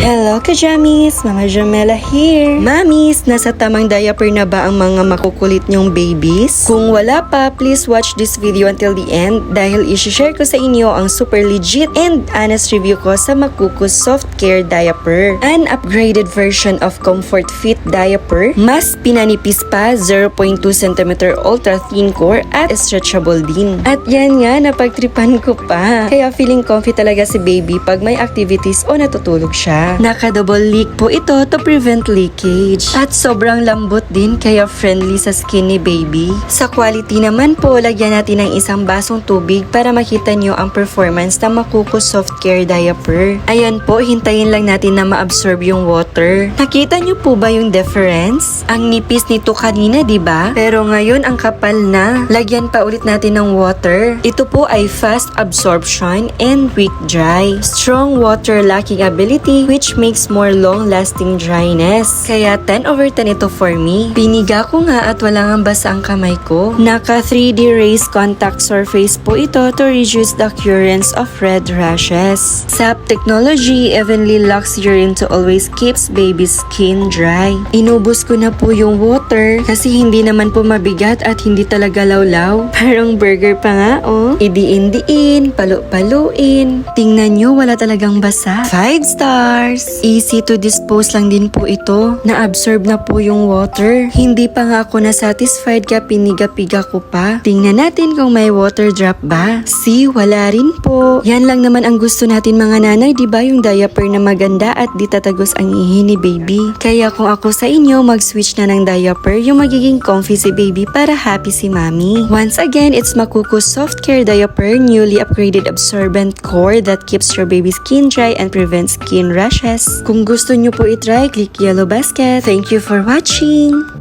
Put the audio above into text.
Hello, kajamis! Mama Jamela here! Mamis, nasa tamang diaper na ba ang mga makukulit niyong babies? Kung wala pa, please watch this video until the end dahil isi-share ko sa inyo ang super legit and honest review ko sa Makuko Soft Care Diaper. An upgraded version of Comfort Fit Diaper, mas pinanipis pa, 0.2 cm ultra thin core at stretchable din. At yan nga, napagtripan ko pa. Kaya feeling comfy talaga si baby pag may activities o natutulog siya. Naka-double leak po ito to prevent leakage. At sobrang lambot din kaya friendly sa skin ni baby. Sa quality naman po, lagyan natin ng isang basong tubig para makita nyo ang performance ng Makuko Soft Care Diaper. Ayan po, hintayin lang natin na ma-absorb yung water. Nakita nyo po ba yung difference? Ang nipis nito kanina, di ba? Pero ngayon, ang kapal na. Lagyan pa ulit natin ng water. Ito po ay fast absorption and quick dry. Strong water locking ability which makes more long-lasting dryness. Kaya 10 over 10 ito for me. Piniga ko nga at wala nga basa ang kamay ko. Naka 3D raised contact surface po ito to reduce the occurrence of red rashes. SAP technology evenly locks urine to always keeps baby's skin dry. Inubos ko na po yung water kasi hindi naman po mabigat at hindi talaga lawlaw. Parang burger pa nga oh. Idiin-diin, palu-paluin. Tingnan nyo, wala talagang basa. 5 stars! Easy to dispose lang din po ito. Na-absorb na po yung water. Hindi pa nga ako na-satisfied kaya piniga-piga ko pa. Tingnan natin kung may water drop ba. See, wala rin po. Yan lang naman ang gusto natin mga nanay, di ba? Yung diaper na maganda at di tatagos ang ihi ni baby. Kaya kung ako sa inyo, mag-switch na ng diaper, yung magiging comfy si baby para happy si mommy. Once again, it's Makuko Soft Care Diaper, newly upgraded absorbent core that keeps your baby's skin dry and prevents skin rashes. Kung gusto nyo po itry, click yellow basket. Thank you for watching!